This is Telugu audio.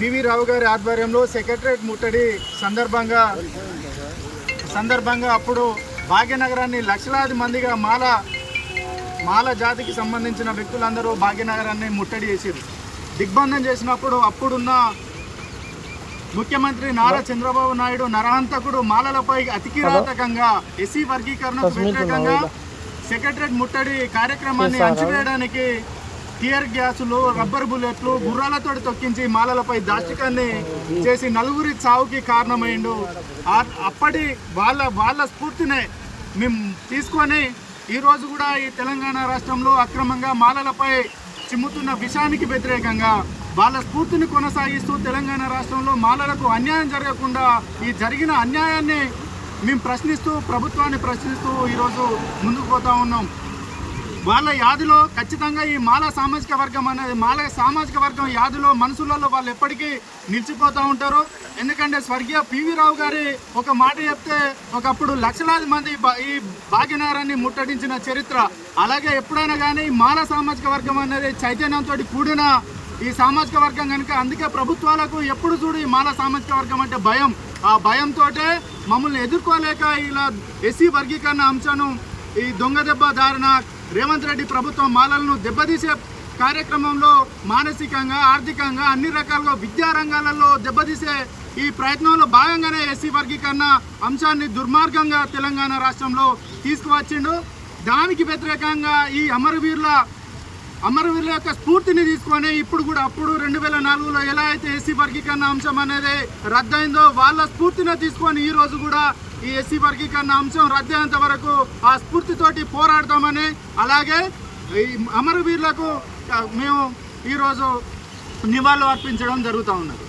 పివి రావు గారి ఆధ్వర్యంలో సెక్రటరేట్ ముట్టడి సందర్భంగా సందర్భంగా అప్పుడు భాగ్యనగరాన్ని లక్షలాది మందిగా మాల మాల జాతికి సంబంధించిన వ్యక్తులందరూ భాగ్యనగరాన్ని ముట్టడి చేశారు దిగ్బంధం చేసినప్పుడు అప్పుడున్న ముఖ్యమంత్రి నారా చంద్రబాబు నాయుడు నరహంతకుడు మాలలపై అతికిరాతకంగా ఎస్సీ వర్గీకరణకు వ్యతిరేకంగా సెక్రటరేట్ ముట్టడి కార్యక్రమాన్ని అంచివేయడానికి టియర్ గ్యాసులు రబ్బర్ బుల్లెట్లు గుర్రాలతో తొక్కించి మాలలపై దాష్టికాన్ని చేసి నలుగురి చావుకి కారణమైండు. అప్పటి వాళ్ళ వాళ్ళ స్ఫూర్తినే మేము తీసుకొని ఈరోజు కూడా ఈ తెలంగాణ రాష్ట్రంలో అక్రమంగా మాలలపై చిమ్ముతున్న విషానికి వ్యతిరేకంగా వాళ్ళ స్ఫూర్తిని కొనసాగిస్తూ తెలంగాణ రాష్ట్రంలో మాలలకు అన్యాయం జరగకుండా ఈ జరిగిన అన్యాయాన్ని మేము ప్రశ్నిస్తూ ప్రభుత్వాన్ని ప్రశ్నిస్తూ ఈరోజు ముందుకు పోతా ఉన్నాం. వాళ్ళ యాదిలో ఖచ్చితంగా ఈ మాల సామాజిక వర్గం అనేది మాల సామాజిక వర్గం యాదిలో మనసులలో వాళ్ళు ఎప్పటికీ నిలిచిపోతూ ఉంటారు. ఎందుకంటే స్వర్గీయ పివి రావు గారి ఒక మాట చెప్తే ఒకప్పుడు లక్షలాది మంది బా- ఈ భాగ్యనగరాన్ని ముట్టడించిన చరిత్ర. అలాగే ఎప్పుడైనా కానీ మాల సామాజిక వర్గం అనేది చైతన్యంతో కూడిన ఈ సామాజిక వర్గం కనుక అందుకే ప్రభుత్వాలకు ఎప్పుడు చూడు ఈ మాల సామాజిక వర్గం అంటే భయం. ఆ భయంతో మమ్మల్ని ఎదుర్కోలేక ఇలా ఎస్సీ వర్గీకరణ అంశాన్ని ఈ దొంగ దెబ్బ దారిన రేవంత్ రెడ్డి ప్రభుత్వం మాలలను దెబ్బతీసే కార్యక్రమంలో మానసికంగా ఆర్థికంగా అన్ని రకాలుగా విద్యా రంగాలలో దెబ్బతీసే ఈ ప్రయత్నంలో భాగంగానే ఎస్సీ వర్గీకరణ అంశాన్ని దుర్మార్గంగా తెలంగాణ రాష్ట్రంలో తీసుకువచ్చిండు. దానికి వ్యతిరేకంగా ఈ అమరవీరుల అమరవీరుల యొక్క స్ఫూర్తిని తీసుకొని ఇప్పుడు కూడా అప్పుడు రెండు వేల నాలుగులో ఎలా అయితే ఎస్సీ వర్గీకరణ అంశం అనేది రద్దయిందో వాళ్ళ స్ఫూర్తిని తీసుకొని ఈ రోజు కూడా ఈ ఎస్సీ వర్గీకరణ అంశం రద్దయ్యేంత వరకు ఆ స్ఫూర్తితోటి పోరాడతామని అలాగే ఈ అమరవీరులకు మేము ఈరోజు నివాళులు అర్పించడం జరుగుతూ ఉన్నది.